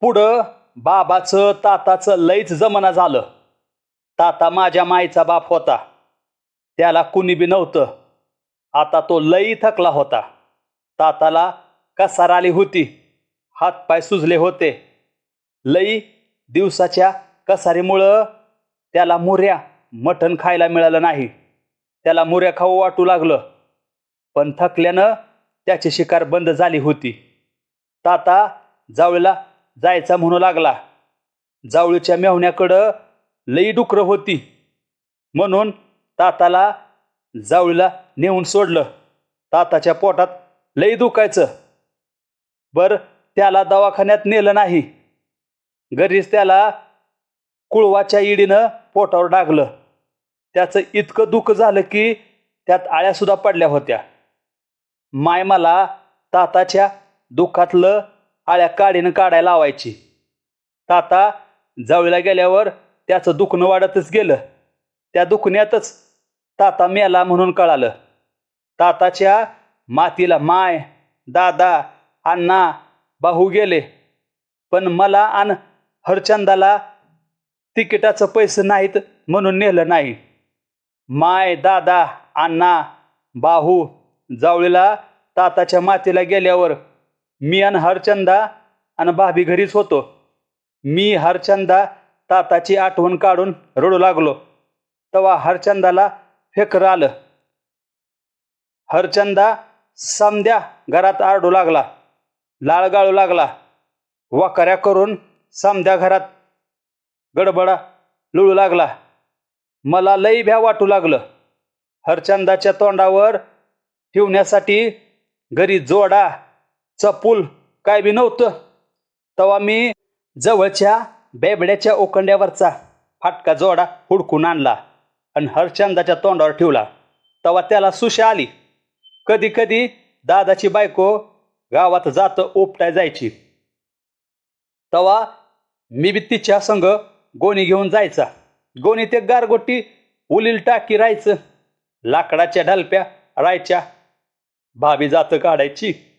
पुढं बाबाचं ताताचं लईच जमना झालं. ताता माझ्या माईचा बाप होता. त्याला कुणी बी नव्हतं. आता तो लई थकला होता. ताताला कसार आली होती. हातपाय सुजले होते. लई दिवसाच्या कसारीमुळं त्याला मुऱ्या मटण खायला मिळालं नाही. त्याला मुऱ्या खाऊ वाटू लागलं. पण थकल्यानं त्याची शिकार बंद झाली होती. ताता जावळीला जायचा म्हणू लागला. जावळीच्या मेहण्याकडं लई डुकरं होती. म्हणून ताताला जावळीला नेऊन सोडलं. ताताच्या पोटात लई दुखायचं. बर त्याला दवाखान्यात नेलं नाही. घरीच त्याला कुळवाच्या इडीनं पोटावर डागलं. त्याचं इतकं दुःख झालं की त्यात आळ्यासुद्धा पडल्या होत्या. माय मला ताताच्या दुःखातलं आळ्या काडीनं काढायला लावायची. ताता जावळीला गेल्यावर त्याचं दुखणं वाढतच गेलं. त्या दुखण्यातच ताता मेला म्हणून कळालं. ताताच्या मातीला माय दादा अण्णा भाऊ गेले. पण मला आणि हरचंदाला तिकिटाचं पैसे नाहीत म्हणून नेलं नाही. माय दादा अण्णा बाहू जावळीला ताताच्या मातीला गेल्यावर मी आणि हरचंदा आणि भाभी घरीच होतो. मी हरचंदा ताताची आठवण काढून रडू लागलो. तेव्हा हरचंदाला फेकर आलं. हरचंदा समद्या घरात आरडू लागला. लाळ गाळू लागला. वाकऱ्या करून समद्या घरात गडबडा लुळू लागला. मला लई भ्या वाटू लागलं. हरचंदाच्या तोंडावर ठेवण्यासाठी घरी जोडा चपूल काय बी नव्हतं. तेव्हा मी जवळच्या बेबड्याच्या ओकंड्यावरचा फाटका जोडा हुडकून आणला आणि हरचंदाच्या तोंडावर ठेवला. तेव्हा त्याला सुशा आली. कधी कधी दादाची बायको गावात जात उपटाय जायची. तेव्हा मी बी तिच्या संग गोणी घेऊन जायचा. गोणी ते गारगोटी उलील टाकी राहायचं. लाकडाच्या ढलप्या राहायच्या. भाभी जातं काढायची.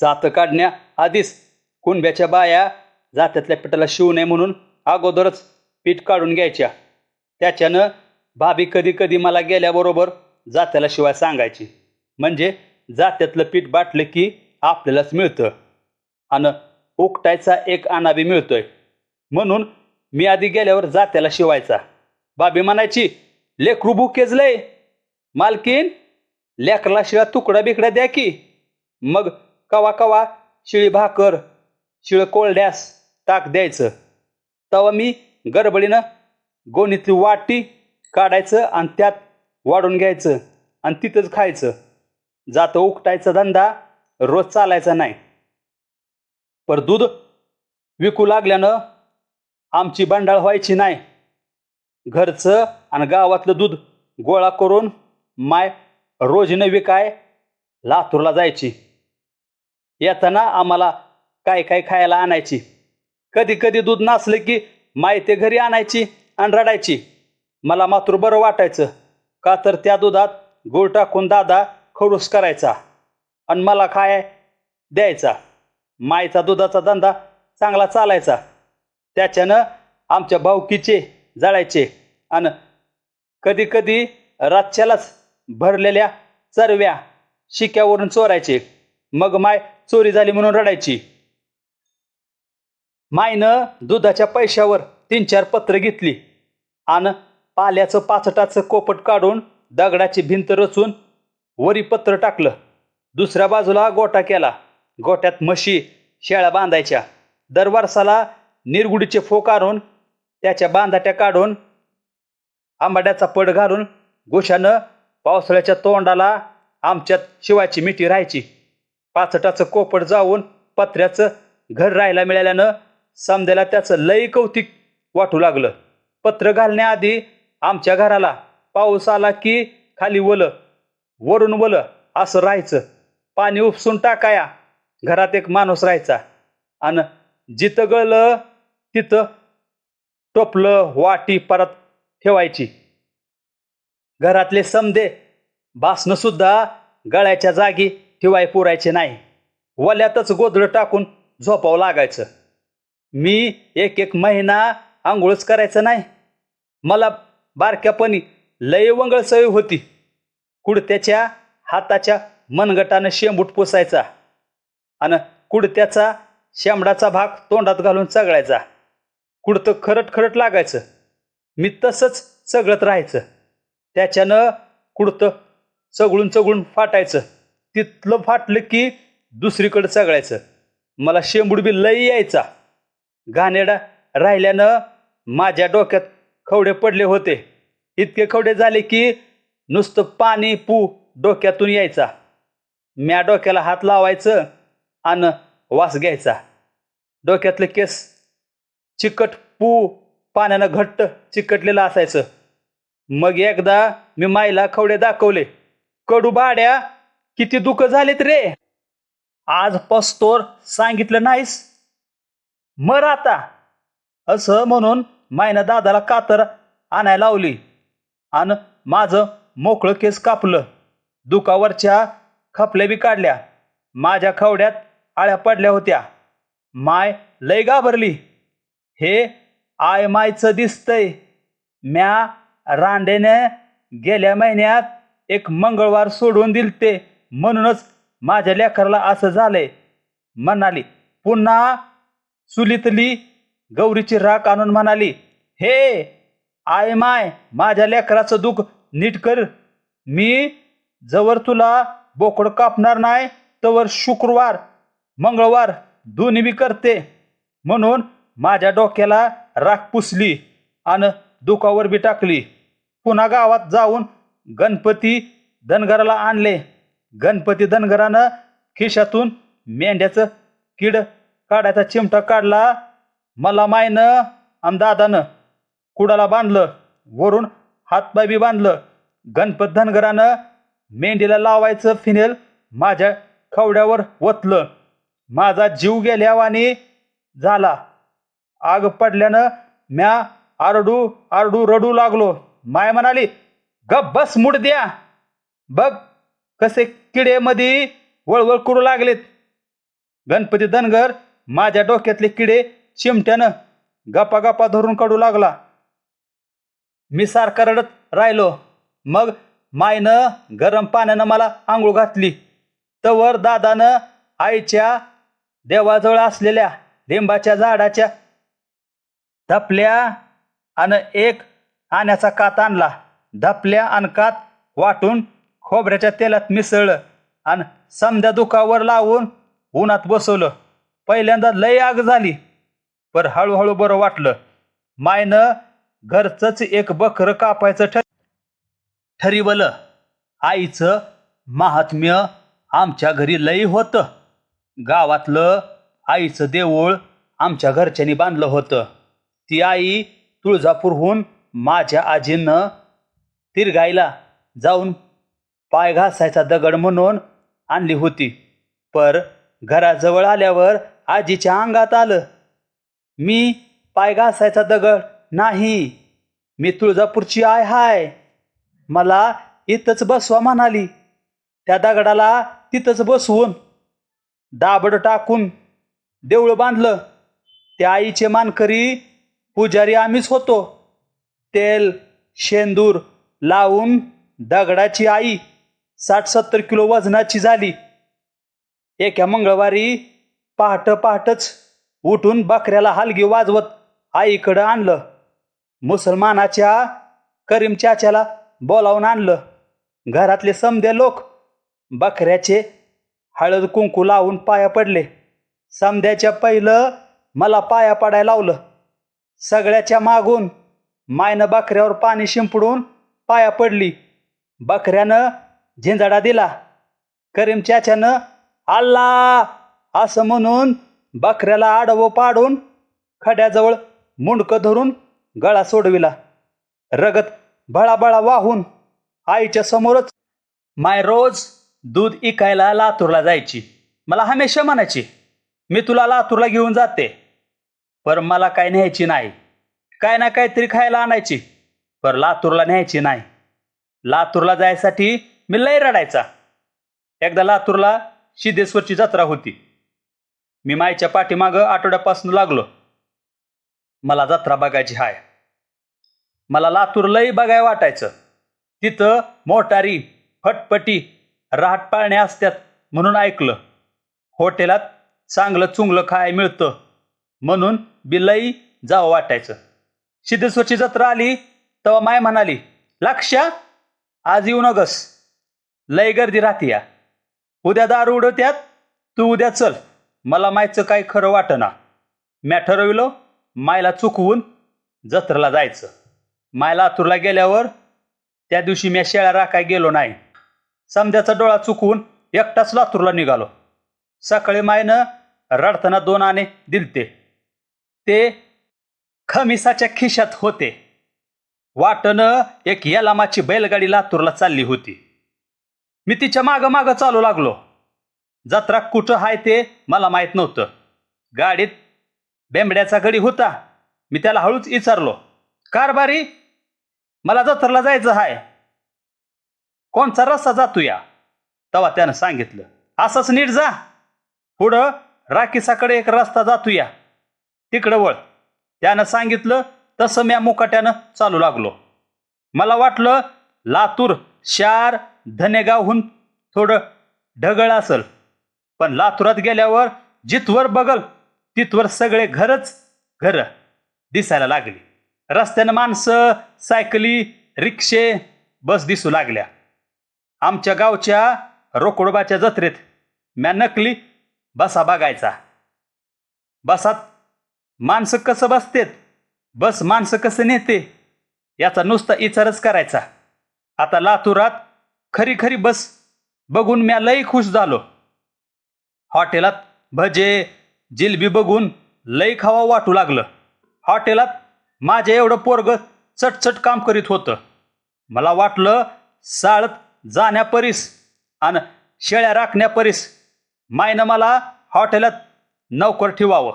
जातं काढण्या आधीच कुणब्याच्या बाया जात्यातल्या पिठाला शिवू नये म्हणून अगोदरच पीठ काढून घ्यायच्या. त्याच्यानं भाभी कधी कधी मला गेल्याबरोबर जात्याला शिवाय सांगायची. म्हणजे जात्यातलं पीठ बाटलं की आपल्यालाच मिळतं. आणि उकटायचा एक अनाबी मिळतोय. म्हणून मी आधी गेल्यावर जात्याला शिवायचा. बाबी म्हणायची लेकरू भुकेजलंय मालकीन लेकरला शिळा तुकडा बिकडा द्या की. मग कवा कवा शिळी भाकर शिळ कोरड्यास ताक द्यायचं. तेव्हा मी गडबडीनं गोणीतली वाटी काढायचं आणि त्यात वाढून घ्यायचं आणि तिथंच खायचं. जातं उकटायचा धंदा रोज चालायचा नाही. पर दूध विकू लागल्यानं आमची बंडाळ व्हायची नाही. घरचं आणि गावातलं दूध गोळा करून माय रोजीनं विकाय लातूरला जायची. येताना आम्हाला काय काय खायला आणायची? कधी कधी दूध नसलं की मायते घरी आणायची आणि रडायची. मला मात्र बरं वाटायचं. का तर त्या दुधात गुळ टाकून दादा खडूस करायचा आणि मला खाय द्यायचा? मायचा दुधाचा धंदा चांगला चालायचा. त्याच्यानं आमच्या भावकीचे जळायचे आणि कधी कधी रातच्यालाच भरलेल्या चरव्या शिक्यावरून चोरायचे. मग माय चोरी झाली म्हणून रडायची. मायनं दुधाच्या पैशावर तीन चार पत्र घेतली. आणि पाल्याचं पाचटाचं कोपट काढून दगडाची भिंत रचून वरी पत्र टाकलं. दुसऱ्या बाजूला गोटा केला. गोट्यात म्हशी शेळ्या बांधायच्या. दर निरगुडीचे फोक आणून त्याच्या बांधाट्या काढून आंबाड्याचा पड घालून गोशानं पावसाळ्याच्या तोंडाला आमच्यात शिवायची मिठी राहायची. पाचटाचं कोपड जाऊन पत्र्याचं घर राहायला मिळाल्यानं समद्याला त्याचं लई कौतिक वाटू लागलं. पत्र घालण्याआधी आमच्या घराला पाऊस आला की खाली वलं वरून वलं असं राहायचं. पाणी उपसून टाकाया घरात एक माणूस राहायचा. आणि जिथं गळलं तिथं टोपलं वाटी परत ठेवायची. घरातले समदे बासनंसुद्धा गळ्याच्या जागी ठेवाय पुरायचे नाही. वल्यातच गोधडं टाकून झोपावं लागायचं. मी एक एक महिना आंघोळच करायचं नाही. मला बारक्यापणी लय वंगळ सवय होती. कुडत्याच्या हाताच्या मनगटानं शेंबूट पुसायचा आणि कुडत्याचा शेंबडाचा भाग तोंडात घालून चगळायचा. कुडतं खरट खरट लागायचं. मी तसंच चगळत राहायचं. त्याच्यानं कुडतं चगळून चगळून फाटायचं. तिथलं फाटलं की दुसरीकडं चगळायचं मला शेंबूड बी लई यायचा. घाणेडा राहिल्यानं माझ्या डोक्यात खवडे पडले होते. इतके खवडे झाले की नुसतं पाणी पू डोक्यातून यायचा. म्या डोक्याला हात लावायचं आणि वास घ्यायचा. डोक्यातलं केस चिकट पू पाण्यानं घट्ट चिकटलेलं असायचं. मग एकदा मी माईला खवडे दाखवले. कडू बाड्या किती दुःख झालेत रे. आज पस्तोर सांगितलं नाहीस. मर आता. असं म्हणून मायनं दादाला कातर आणायला लावली. आणि माझं मोकळं केस कापलं. दुखावरच्या खपल्या बी काढल्या. माझ्या खवड्यात आळ्या पडल्या होत्या. माय लय घाबरली. हे आय मायचं दिसतंय. म्या रांडेने गेल्या महिन्यात एक मंगळवार सोडून दिलते. म्हणूनच माझ्या लेकराला असं झालंय. म्हणाली पुन्हा चुलीतली गौरीची राख आणून म्हणाली हे आय माय माझ्या लेकराचं दुःख नीट कर. मी जवळ तुला बोकड कापणार नाही तवर शुक्रवार मंगळवार दोन्ही बी करते. म्हणून माझ्या डोक्याला राख पुसली आणि दुखावर बी टाकली. पुन्हा गावात जाऊन गणपती धनगराला आणले. गणपती धनगरानं खिशातून मेंढ्याचं किड काढायचा चिमटा काढला. मला मायनं आणि दादानं कुडाला बांधलं वरून हातपाय बी बांधलं. गणपत धनगरानं मेंढीला लावायचं फिनेल माझ्या खवड्यावर ओतलं माझा जीव गेल्यावानी झाला. आग पडल्यानं म्या आरडू आरडू रडू लागलो. माय म्हणाली गप बस मुड द्या. बघ कसे किडेमध्ये वळवळ करू लागलेत? गणपती धनगर माझ्या डोक्यातले किडे चिमट्यानं गपा गपा धरून काढू लागला. मी सारखा रडत राहिलो. मग मायनं गरम पाण्यानं मला आंघोळ घातली. तवर दादानं आईच्या देवाजवळ असलेल्या लिंबाच्या झाडाच्या धपल्या आणि एक आण्याचा कात आणला. धपल्या आणि कात वाटून खोबऱ्याच्या तेलात मिसळलं आणि समद्या दुखावर लावून उन्हात बसवलं. पहिल्यांदा लय आग झाली पर हळूहळू बरं वाटलं. मायनं घरचंच एक बकरं कापायचं ठर ठरिवलं. आईचं महात्म्य आमच्या घरी लई होतं. गावातलं आईचं देऊळ आमच्या घरच्यांनी बांधलं होतं. ती आई तुळजापूरहून माझ्या आजीनं तिरगायला जाऊन पाय घासायचा दगड म्हणून आणली होती. पर घराजवळ आल्यावर आजीच्या अंगात आलं मी पाय घासायचा दगड नाही. मी तुळजापूरची आय हाय. मला इथंच बसवा म्हणाली. त्या दगडाला तिथंच बसवून दाबड टाकून देऊळ बांधलं. त्या आईचे मानकरी पुजारी आम्हीच होतो. तेल शेंदूर लावून दगडाची आई साठ सत्तर किलो वजनाची झाली. एका मंगळवारी पहाट पहाटच उठून बकऱ्याला हलगी वाजवत आईकडं आणलं. मुसलमानाच्या करीम चाच्याला बोलावून आणलं. घरातले समदे लोक बकऱ्याचे हळद कुंकू लावून पाया पडले. समद्याच्या पहिलं मला पाया पडायला लावलं. सगळ्याच्या मागून मायनं बकऱ्यावर पाणी शिंपडून पाया पडली. बकऱ्यानं झिंजाडा दिला. करीम चाच्यानं आल्ला असं म्हणून बकऱ्याला आडवं पाडून खड्याजवळ मुंडकं धरून गळा सोडविला. रगत बळाबळा वाहून आईच्या समोरच माय रोज दूध इकायला लातूरला जायची. मला हमेशा म्हणायची मी तुला लातूरला घेऊन जाते पर मला काय न्यायची नाही. काय ना काहीतरी खायला आणायची पर लातूरला न्यायची नाही. लातूरला जायसाठी मी लय रडायचा. एकदा लातूरला सिद्धेश्वरची जत्रा होती. मी मायच्या पाठीमागं आठवड्यापासून लागलो. मला जत्रा बघायची हाय. मला लातूर लई बघाय वाटायचं. तिथं मोटारी फटपटी रहाट पाळणे असतात म्हणून ऐकलं. हॉटेलात चांगलं चुंगलं खाय मिळतं म्हणून बिलई जावं वाटायचं. सिद्धेश्वरची जत्रा आली तेव्हा माय म्हणाली लक्षा आज येऊ नगस. लय गर्दी राहते या. उद्या दारू उडवत्यात तू उद्या चल. मला मायचं काही खरं वाटना. म्या ठरविलो मायला चुकवून जत्रेला जायचं. मायला लातूरला गेल्यावर त्या दिवशी मी शेळ्या राखाय गेलो नाही. समध्याचा डोळा चुकवून एकटाच लातूरला निघालो. सकाळी मायनं रडताना दोन आणे दिलते. ते खमिसाच्या खिशात होते. वाटनं एक यलामाची बैलगाडी लातूरला चालली होती. मी तिच्या मागं मागं चालू लागलो. जत्रा कुठं आहे ते मला माहीत नव्हतं. गाडीत बेंबड्याचा गडी होता. मी त्याला हळूच विचारलो कारभारी मला जत्रेला जायचं आहे कोणचा रस्ता जातो या तेव्हा त्यानं सांगितलं असंच नीट जा. पुढं राखीसाकडे एक रस्ता जातो या तिकडं वळ. त्यानं सांगितलं तसं म्या मुकाट्यानं चालू लागलो. मला वाटलं लातूर शार धनेगावहून थोडं ढगळ असल. पण लातुरात गेल्यावर जिथवर बघल तिथवर सगळे घरच घर दिसायला लागली. रस्त्यानं माणसं सायकली रिक्षे बस दिसू लागल्या. आमच्या गावच्या रोकडोबाच्या जत्रेत म्या नकली बसा बघायचा. बसात माणसं कसं बसतेत? बस माणसं कसं नेते? याचा नुसता इचारच करायचा. आता लातूरात खरी खरी बस बघून म्या लई खुश झालो. हॉटेलात भजे जिलबी बघून लई खावा वाटू लागलं. हॉटेलात माझे एवढं पोरग चटचट काम करीत होतं. मला वाटलं साळत जाण्यापरीस आणि शेळ्या राखण्यापरीस मायनं मला हॉटेलात नौकर ठेवावं.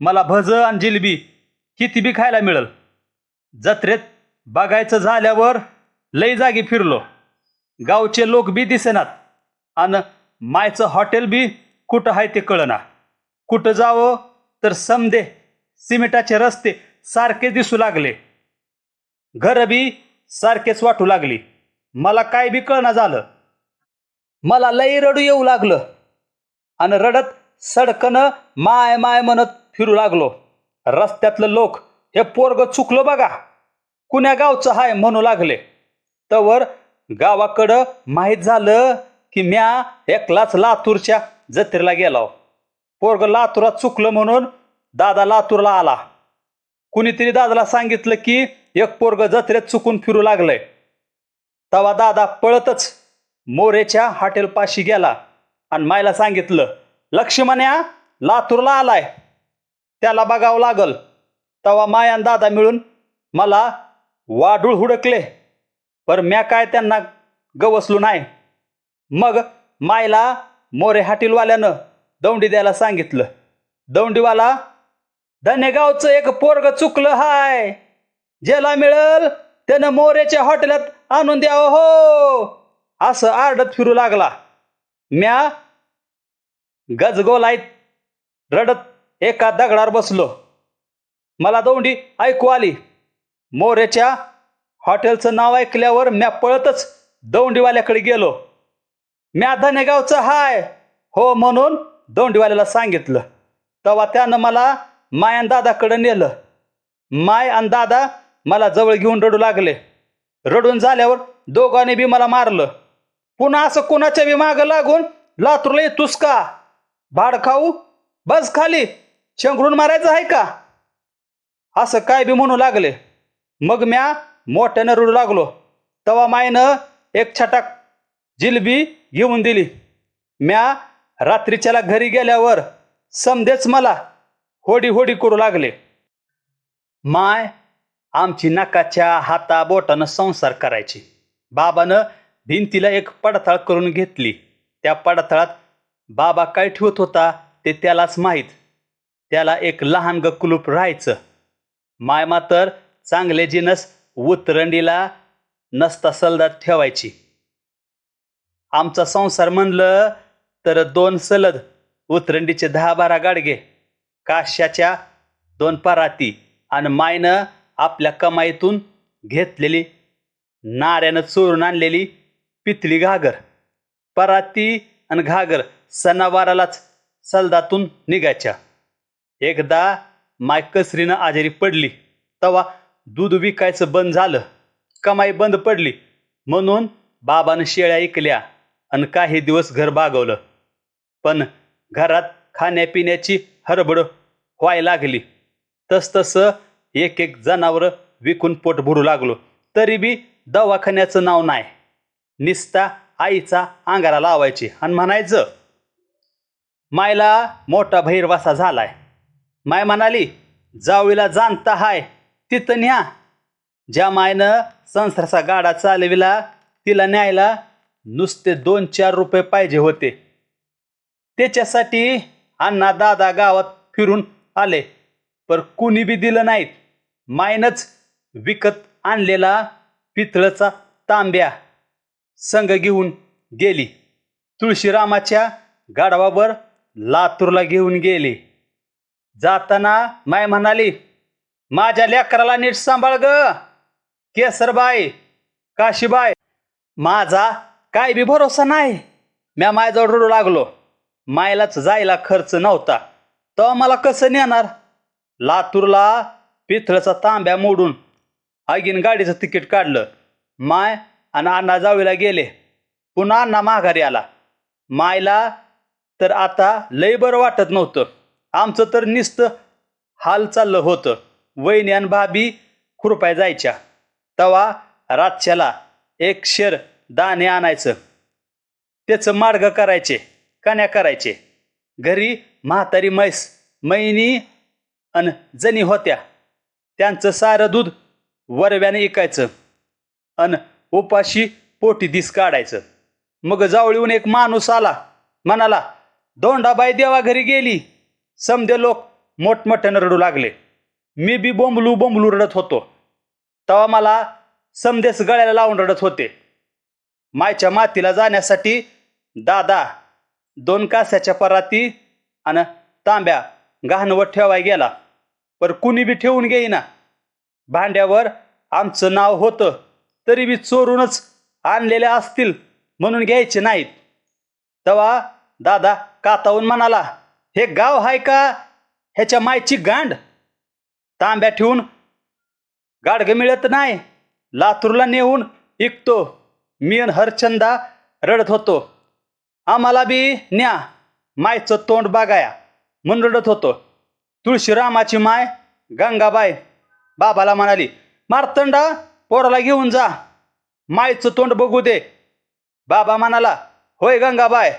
मला भज आणि जिलबी किती बी खायला मिळेल. जत्रेत बघायचं झाल्यावर लई जागी फिरलो. गावचे लोक बी दिसेनात. आणि मायचं हॉटेल बी कुठं आहे ते कळना. कुठं जावं तर समदे सिमेंटाचे रस्ते सारखे दिसू लागले. घर बी सारखेच वाटू लागली. मला काय बी कळना झालं. मला लई रडू येऊ लागलं. आणि रडत सडकनं माय माय म्हणत फिरू लागलो. रस्त्यातलं लोक हे पोरग चुकलं बघा. कुण्या गावचं हाय म्हणू लागले. तवर गावाकडं माहीत झालं की म्या एकलाच लातूरच्या जत्रेला गेलो. पोरग लातूरात चुकलं म्हणून दादा लातूरला आला. कुणीतरी दादाला सांगितलं की एक पोरग जत्रेत चुकून फिरू लागलंय. तवा दादा पळतच मोरेच्या हॉटेलपाशी गेला आणि मायला सांगितलं लक्ष्मण्या लातूरला आलाय. त्याला बघावं लागल. तवा माय आणि दादा मिळून मला वाडूळ हुडकले. पर म्या काय त्यांना गवसलो नाही. मग मायला मोरे हाटीलवाल्यानं दौंडी द्यायला सांगितलं. दौंडीवाला धनेगावचं एक पोरग चुकलं हाय. ज्याला मिळल त्यानं मोरेच्या हॉटेलात आणून द्यावं हो. असं आरडत फिरू लागला. म्या गजगोलाईत रडत एका दगडावर बसलो. मला दौंडी ऐकू आली. मोरेच्या हॉटेलचं नाव ऐकल्यावर म्या पळतच दौंडीवाल्याकडे गेलो. म्या धनेगावचं हाय हो म्हणून दौंडीवाल्याला सांगितलं. तेव्हा त्यानं मला माय आणि दादाकडं नेलं. माय आणि दादा मला जवळ घेऊन रडू लागले. रडून झाल्यावर दोघांनी बी मला मारलं. पुन्हा असं कुणाच्या बी मागं लागून लातूरला येतोस का? भाड खाऊ? बस खाली. शेंगरून मारायचं आहे का? असं काय बी म्हणू लागले. मग म्या मोठ्यानं रडू लागलो. तवा मायनं एक छटाक जिलबी घेऊन दिली. म्या रात्रीच्याला घरी गेल्यावर समदेच मला होडी होडी करू लागले. माय आमची नकाच्या हाता बोटानं संसार करायची. बाबानं भिंतीला एक पडताळ करून घेतली. त्या पडताळात बाबा काय ठेवत होता ते त्यालाच माहीत. त्याला एक लहान ग कुलूप राहायचं. माय मात्र चांगले जिनस उतरंडीला नसता सलदात ठेवायची. आमचा संसार म्हणलं तर दोन सलद उतरंडीचे दहा बारा गाडगे काश्याच्या दोन पराती आणि मायनं आपल्या कमाईतून घेतलेली नाऱ्यानं चोरून आणलेली पितळी घागर. पराती आणि घागर सणावारालाच सलदातून निघायच्या. एकदा माय कसरीनं आजारी पडली तवा दूध विकायचं बंद झालं कमाई बंद पडली. म्हणून बाबानं शेळ्या ऐकल्या आणि काही दिवस घर बागवलं. पण घरात खाण्यापिण्याची हरबड व्हायला लागली. तसतसं एक एक जनावरं विकून पोट भरू लागलो. तरी बी दवाखान्याचं नाव नाही. निस्ता आईचा अंगारा लावायची आणि म्हणायचं मायला मोठा भैरवासा झालाय. माय म्हणाली जावळीला जाणता हाय तिथं न्या. ज्या मायनं संसाराचा गाडा चालविला तिला न्यायला नुसते दोन चार रुपये पाहिजे होते. त्याच्यासाठी अण्णा दादा गावात फिरून आले पर कुणी बी दिलं नाहीत. मायनच विकत आणलेला पितळचा तांब्या संघ घेऊन गेली. तुळशीरामाच्या गाढवावर लातूरला घेऊन गेली. जाताना माय म्हणाली माझ्या लेकराला नीट सांभाळ ग. केसरबाई काशीबाई. माझा काय बी भरोसा नाही. म्या मायजवळ रडू लागलो. मायलाच जायला खर्च नव्हता. तर मला कसं नेणार? लातूरला पिथळचा तांब्या मोडून आगीन गाडीचं तिकीट काढलं. माय आणि अण्णा जावीला गेले. पुन्हा अण्णा माघारी आला. मायला तर आता लय बरं वाटत नव्हतं. आमचं तर निस्त हाल चाललं होतं. वहिनी आणि भाभी खुरपाय जायच्या. तवा रातच्याला एक शेर दाणे आणायचं. त्याचं मार्ग करायचे कण्या करायचे. घरी म्हातारी म्हैस मैनी अन जणी होत्या. त्यांचं सारं दूध वरव्याने इकायचं अन उपाशी पोटी दिस काढायचं. मग जावळीहून एक माणूस आला म्हणाला दोंडाबाई देवा घरी गेली. समदे लोक मोठमोठ्यानं रडू लागले. मी बी बोंबलू बोंबलू रडत होतो. तेव्हा मला समदेस गळ्याला लावून रडत होते. मायच्या मातीला जाण्यासाठी दादा दोन कास्याच्या पराती आणि तांब्या गहाणवत ठेवाय गेला. पर कुणी बी ठेवून घेईना. भांड्यावर आमचं नाव होतं तरी बी चोरूनच आणलेले असतील म्हणून घ्यायचे नाहीत. तेव्हा दादा कातावून म्हणाला हे गाव आहे का? ह्याच्या मायची गांड तांब्या ठेवून गाडगं मिळत नाही. लातूरला नेऊन इकतो. मी आणि हरचंदा रडत होतो. आम्हाला बी न्या मायचं तोंड बघाया म्हणून रडत होतो. तुळशीरामाची माय गंगाबाई बाबाला म्हणाली मारतंडा पोराला घेऊन जा. मायचं तोंड बघू दे. बाबा म्हणाला होय गंगाबाई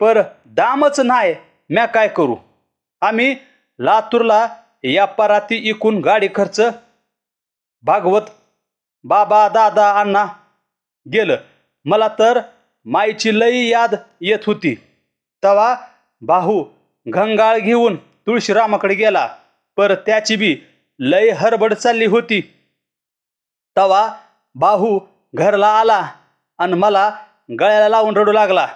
पर दामच नाही. म्या काय करू? आम्ही लातूरला या पराती इकून गाडी खर्च भागवत बाबा दादा अण्णा गेलं. मला तर माईची लई याद येत होती. तवा भाऊ घंगाळ घेऊन तुळशीरामाकडे गेला. पर त्याची बी लई हरबड चालली होती. तवा बाहू घरला आला आणि मला गळ्याला लावून रडू लागला.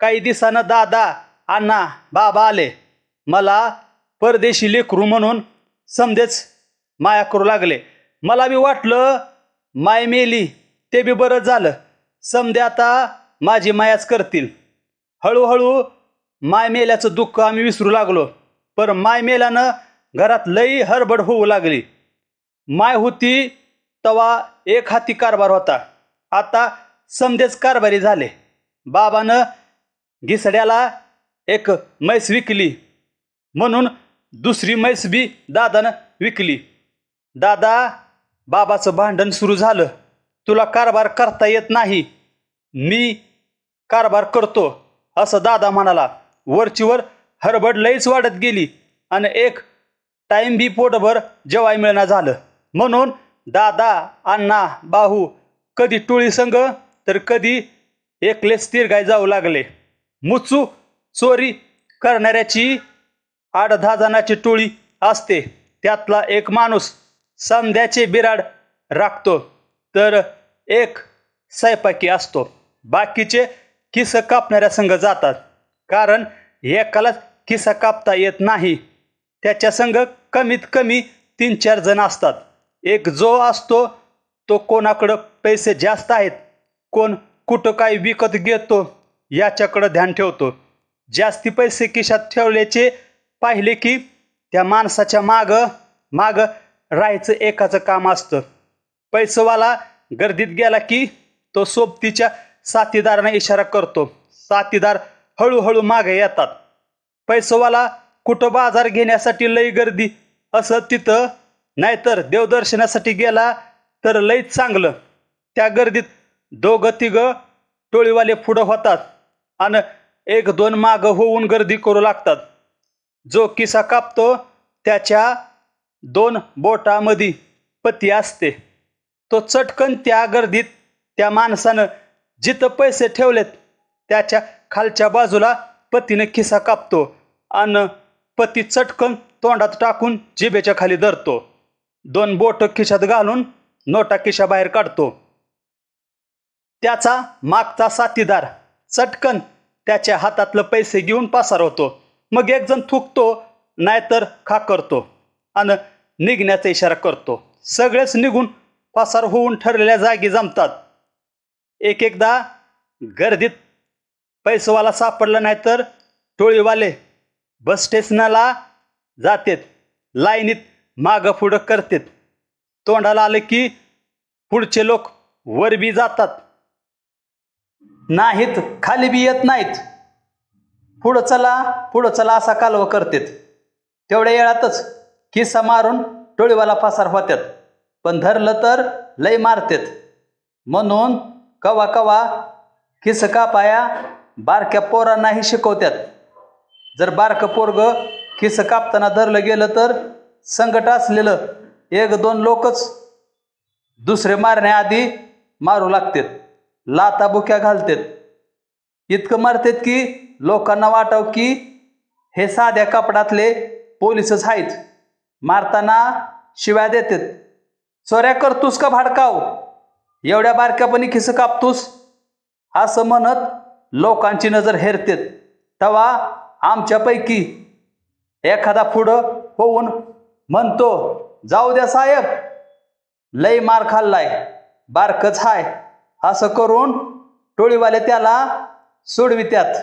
काही दिवसानं दादा अण्णा बाबा आले. मला परदेशी लेकरू म्हणून समजेच माया करू लागले. मला बी वाटलं माय मेली ते बी बरं झालं. समजे आता माझी मायाच करतील. हळूहळू माय मेल्याचं दुःख आम्ही विसरू लागलो. पर माय मेल्यानं घरात लई हरबड होऊ लागली. माय होती तवा एक हाती कारभार होता. आता समजेच कारभारी झाले. बाबानं घिसड्याला एक म्हैस विकली. म्हणून दुसरी म्हैस बी दादानं विकली. दादा बाबाचं भांडण सुरू झालं. तुला कारभार करता येत नाही. मी कारभार करतो असं दादा म्हणाला. वरचीवर हरबड लईच वाढत गेली आणि एक टाईम बी पोटभर जेवाय मिळणं झालं. म्हणून दादा अण्णा बाहू कधी टोळी संघ तर कधी एकलेच तिरगाय जाऊ लागले. मुचू चोरी करणाऱ्याची आठ दहा जणाची टोळी असते. त्यातला एक माणूस समद्याचे बिराड राखतो. तर एक स्वयंपाकी असतो. बाकीचे किस कापणाऱ्या संघ जातात. कारण एकालाच किस्सा कापता येत नाही. त्याच्या संघ कमीत कमी तीन चार जण असतात. एक जो असतो तो कोणाकडं पैसे जास्त आहेत कोण कुठं काय विकत घेतो याच्याकडं ध्यान ठेवतो. जास्ती पैसे खिशात ठेवल्याचे पाहिले की त्या माणसाच्या माग माग राहायचं एकाचं काम असतं. पैसवाला गर्दीत गेला की तो सोबतीच्या साथीदारांना इशारा करतो. साथीदार हळूहळू मागे येतात. पैसवाला कुठं बाजार घेण्यासाठी लई गर्दी असं तिथं नाहीतर देवदर्शनासाठी गेला तर लईच चांगलं. त्या गर्दीत दोघं तिघं टोळीवाले पुढं होतात आणि एक दोन मागं होऊन गर्दी करू लागतात. जो किसा कापतो त्याच्या दोन बोटामध्ये पती असते. तो चटकन त्या गर्दीत त्या माणसानं जिथं पैसे ठेवलेत त्याच्या खालच्या बाजूला पतीने खिसा कापतो आणि पती चटकन तोंडात टाकून जिभेच्या खाली धरतो. दोन बोट खिशात घालून नोटा खिशा बाहेर काढतो. त्याचा मागचा साथीदार चटकन त्याच्या हातातलं पैसे घेऊन पासार होतो. मग एक जण थुकतो नाहीतर खा करतो आणि निघण्याचा इशारा करतो. सगळेच निघून पासार होऊन ठरलेल्या जागी जमतात. एक एकदा गर्दीत पैसवाला सापडला नाही तर टोळीवाले बस स्टेशनाला जातेत. लाईनीत मागं पुढं करतेत. तोंडाला आलं की पुढचे लोक वरबी जातात. नाहीत खाली बी येत नाहीत. पुढं चला पुढं चला असा कालवा करतेत. तेवढ्या येळातच किस्सा मारून टोळीवाला पसार होत्यात. पण धरलं तर लय मारतेत. म्हणून कवा कवा किस कापाया बारक्या पोरांनाही शिकवत्यात. जर बारकं पोरग किस कापताना धरलं गेलं तर संकट असलेलं एक दोन लोकच दुसरे मारण्याआधी मारू लागतात. लाता बुक्या घालतात. इतकं मारतात की लोकांना वाटाव की हे साध्या कपडातले पोलिसच आहेत. मारताना शिव्या देतात. चोऱ्या करतोस का भाडकाव? एवढ्या बारक्यापणी खिस कापतोस? असं म्हणत लोकांची नजर हेरतेत. तेव्हा आमच्यापैकी एखादा पुढं होऊन म्हणतो जाऊ द्या साहेब लय मार खाल्लाय बारकच हाय. असं करून टोळीवाले त्याला सोडवित्यात.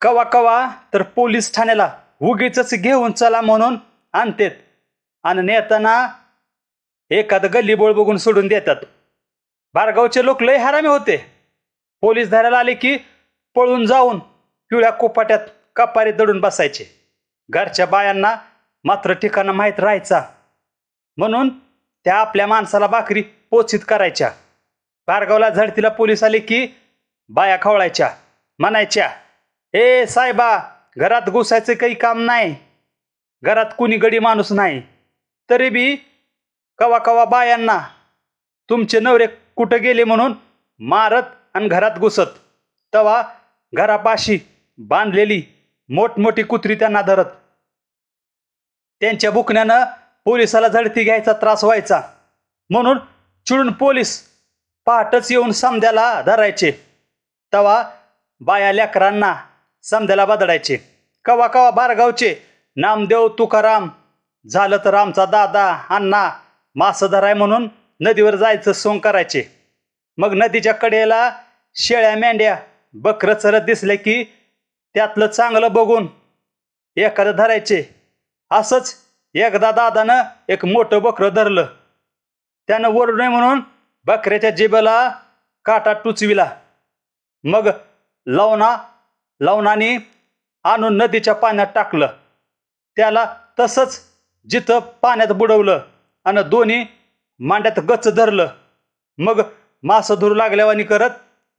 कवा कवा तर पोलीस ठाण्याला उगीच घेऊन चला म्हणून आणतेत. आणि नेताना एखादं गल्लीबोळ बघून सोडून देतात. बारगावचे लोक लय हरामी होते. पोलीस धरायला आले की पळून जाऊन पिवळ्या कोपाट्यात कपारी दडून बसायचे. घरच्या बायांना मात्र ठिकाणं माहीत राहायचा. म्हणून त्या आपल्या माणसाला भाकरी पोचित करायच्या. बारगावला झडतीला पोलीस आले की बाया खवळायच्या म्हणायच्या ए साहेबा घरात घुसायचं काही काम नाही. घरात कुणी गडी माणूस नाही. तरी बी कवा कवा बायांना तुमचे नवरे कुठं गेले म्हणून मारत आणि घरात घुसत. तवा घरापाशी बांधलेली मोठमोठी कुत्री त्यांना धरत. त्यांच्या बुकण्यानं पोलिसाला झडती घ्यायचा त्रास व्हायचा. म्हणून चिडून पोलीस पहाटच येऊन समद्याला धरायचे. तवा बाया लेकरांना समध्याला बदडायचे कवा कवा बारगावचे नामदेव तुकाराम झालं तर आमचा दादा अण्णा मासं धराय म्हणून नदीवर जायचं सोंग करायचे. मग नदीच्या कडेला शेळ्या मेंढ्या बकरं चरत दिसले की त्यातलं चांगलं बघून एखादं धरायचे. असंच एकदा दादानं एक मोठं बकरं धरलं. त्यानं ओरडू नये म्हणून बकऱ्याच्या जिबेला काटा टुचविला. मग लावणा लवणाने आणून नदीच्या पाण्यात टाकलं. त्याला तसंच जिथं पाण्यात बुडवलं आणि दोन्ही मांड्यात गच धरलं. मग मासं धरू लागल्यावानी करत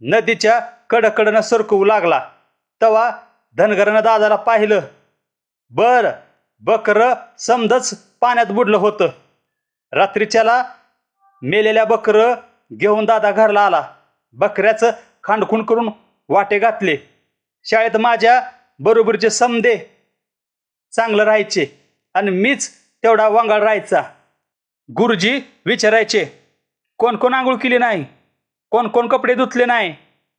नदीच्या कडकडनं सरकवू लागला. तवा धनगरानं दादाला पाहिलं. बर बकरं समजच पाण्यात बुडलं होतं. रात्रीच्याला मेलेल्या बकरं घेऊन दादा घरला आला. बकऱ्याचं खांडखुंड करून वाटे घातले. शाळेत माझ्या बरोबरचे समदे चांगलं राहायचे आणि मीच तेवढा वांगाळ राहायचा. गुरुजी विचारायचे कोण कोण आंघोळ केली नाही? कोण कोण कपडे धुतले नाही?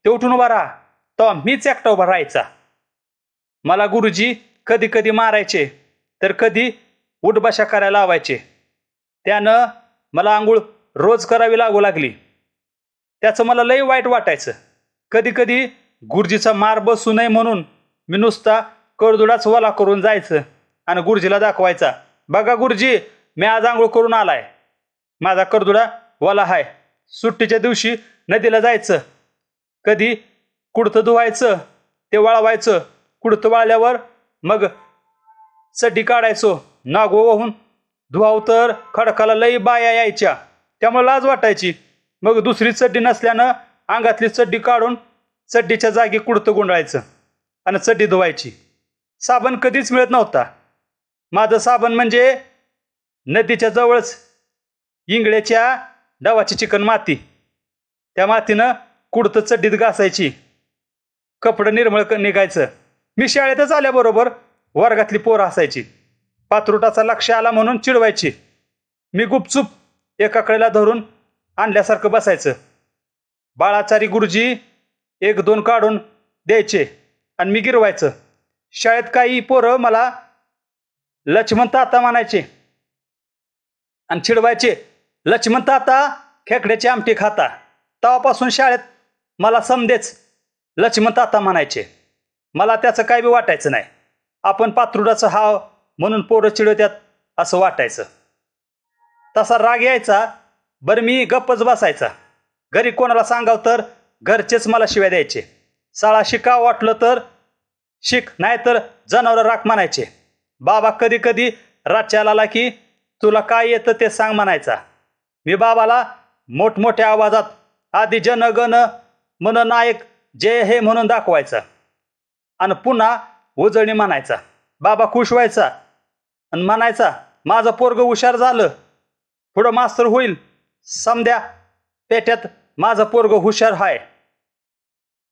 ते उठून उभा राहा. तेव्हा मीच एकटा उभा राहायचा. मला गुरुजी कधी कधी मारायचे तर कधी उठबशा करायला लावायचे. त्यानं मला आंघोळ रोज करावी लागू लागली. त्याचं मला लई वाईट वाटायचं. कधी कधी गुरुजीचा मार बसू नये म्हणून मी नुसता करदुडाच वला करून जायचं आणि गुरुजीला दाखवायचा. बघा गुरुजी मी आज आंघोळ करून आलाय. माझा करदुडा वला हाय. सुट्टीच्या दिवशी नदीला जायचं. कधी कुडतं धुवायचं ते वाळवायचं. कुडतं वाळल्यावर मग चड्डी काढायचो. नागो वाहून धुवाव तर खडकाला लई बाया यायच्या. त्यामुळे लाज वाटायची. मग दुसरी चड्डी नसल्यानं अंगातली चड्डी काढून चड्डीच्या जागी कुडतं गुंडाळायचं आणि चड्डी धुवायची. साबण कधीच मिळत नव्हता. माझं साबण म्हणजे नदीच्या जवळच इंगळ्याच्या डावाची चिकन माती. त्या मातीनं कुडतं चड्डीत घासायची. कपडं निर्मळ निघायचं. मी शाळेतच आल्याबरोबर वर्गातली पोरं असायची पात्रुटाचा लक्ष आला म्हणून चिडवायची. मी गुपचूप एका कडेला धरून आणल्यासारखं बसायचं. बाळाचारी गुरुजी एक दोन काढून द्यायचे आणि मी गिरवायचं. शाळेत काही पोरं मला लक्ष्मण ताता म्हणायचे. आणि चिडवायचे लक्ष्मण ताता खेकड्याची आमटी खाता. तेव्हापासून शाळेत मला समदेच लक्ष्मण ताता म्हणायचे. मला त्याचं काय बी वाटायचं नाही. आपण पात्रुडाचं हाव म्हणून पोरं चिडवत्यात असं वाटायचं. तसा राग यायचा. बरं मी गप्पच बसायचा. घरी कोणाला सांगाव तर घरचेच मला शिव्या द्यायचे. शाळा शिका वाटलं तर शिक नाहीतर जनावरं राख म्हणायचे. बाबा कधी कधी रातच्याला आला की तुला काय येतं ते सांग म्हणायचा. मी बाबाला मोठमोठ्या आवाजात आधी जन गण मन नायक जय हे म्हणून दाखवायचा. आणि पुन्हा उजळणी म्हणायचा. बाबा खुश व्हायचा. आणि म्हणायचा माझं पोरग हुशार झालं. पुढं मास्तर होईल. समद्या. पेट्यात माझं पोरग हुशार हाय.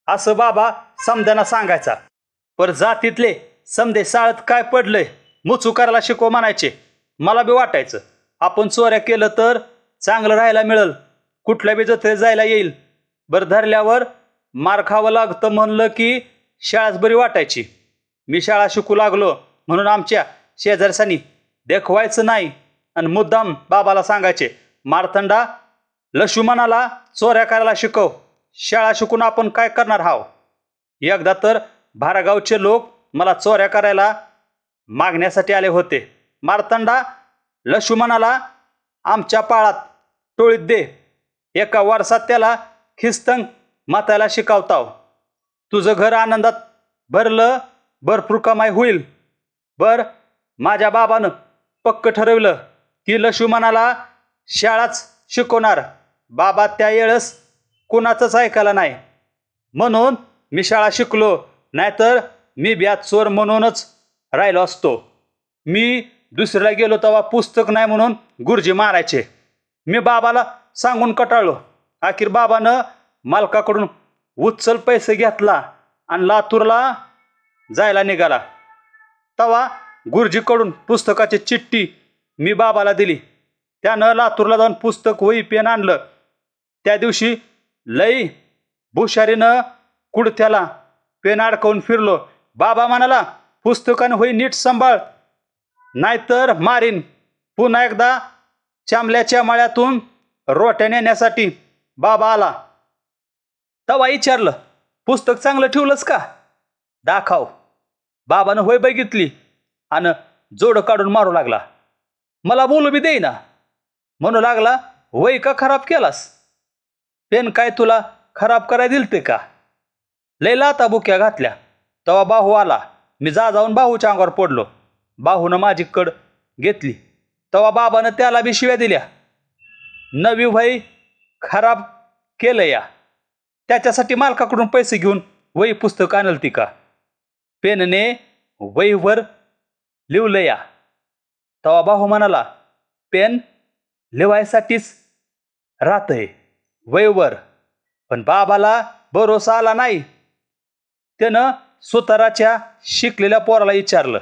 असं बाबा समद्यांना सांगायचा. पर जातीतले समदे साळत काय पडलंय मुचू करायला शिकव म्हणायचे. मला बी वाटायचं आपण चोऱ्या केलं तर चांगलं राहायला मिळेल कुठल्या बी जत्रेत जायला येईल. बरं धरल्यावर मार खावं लागतं म्हणलं की शाळाच बरी वाटायची. मी शाळा शिकू लागलो म्हणून आमच्या शेजारसानी देखवायचं नाही आणि मुद्दाम बाबाला सांगायचे मारतंडा लक्ष्मणाला चोऱ्या करायला शिकव. शाळा शिकून आपण काय करणार हाव? एकदा तर भारागावचे लोक मला चोऱ्या करायला मागण्यासाठी आले होते. मारतंडा लक्ष्मणाला आमच्या पाळात टोळीत दे. एका वर्षात त्याला खिस्तंग मातायला शिकवताव. तुझं घर आनंदात भरलं भरपूर कमाई होईल. बर माझ्या बाबानं पक्क ठरवलं की लक्ष्मणाला शाळाच शिकवणार. बाबा त्या वेळेस कुणाचंच ऐकायला नाही. म्हणून मी शाळा शिकलो नाहीतर मी ब्यात चोर म्हणूनच राहिलो असतो. मी दुसऱ्याला गेलो तेव्हा पुस्तक नाही म्हणून गुरुजी मारायचे. मी बाबाला सांगून कटाळलो. अखेर बाबानं मालकाकडून उचल पैसे घेतला आणि लातूरला जायला निघाला. तवा गुरुजीकडून पुस्तकाची चिठ्ठी मी बाबाला दिली. त्यानं लातूरला जाऊन पुस्तक वही पेन आणलं. त्या दिवशी लई भुशारीनं कुडत्याला पेन अडकवून फिरलो. बाबा म्हणाला पुस्तकानं होई नीट सांभाळ नाहीतर मारीन. पुन्हा एकदा चांबल्याच्या माळ्यातून रोट्या नेण्यासाठी. बाबा आला. तवा विचारलं पुस्तक चांगलं ठेवलंस का? दाखव. बाबानं होय बघितली आणि जोडं काढून मारू लागला. मला बोलू बी देईना. म्हणू लागला वय का खराब केलास? पेन काय तुला? खराब करायला दिलते का? लैला लाता बुक्या घातल्या. तेव्हा बाहू आला. मी जा जाऊन बाहूच्या अंगावर पडलो. बाहूनं माझी कड घेतली. तेव्हा बाबानं त्याला बी शिव्या दिल्या. नवी वही खराब केलं या. त्याच्यासाठी मालकाकडून पैसे घेऊन वही पुस्तक आणल ती का? पेनने वहीवर लिवलं या. तेव्हा बाहू म्हणाला पेन लिवायसाठीच राहतंय. वयवर. पण बाबाला भरोसा आला नाही. त्यानं सुताराच्या शिकलेल्या पोराला विचारलं.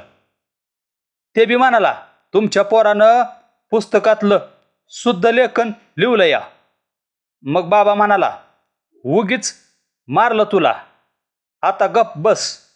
ते बी म्हणाला तुमच्या पोरानं पुस्तकातलं शुद्ध लेखन लिवलं या. मग बाबा म्हणाला उगीच मारलं तुला. आता गप बस.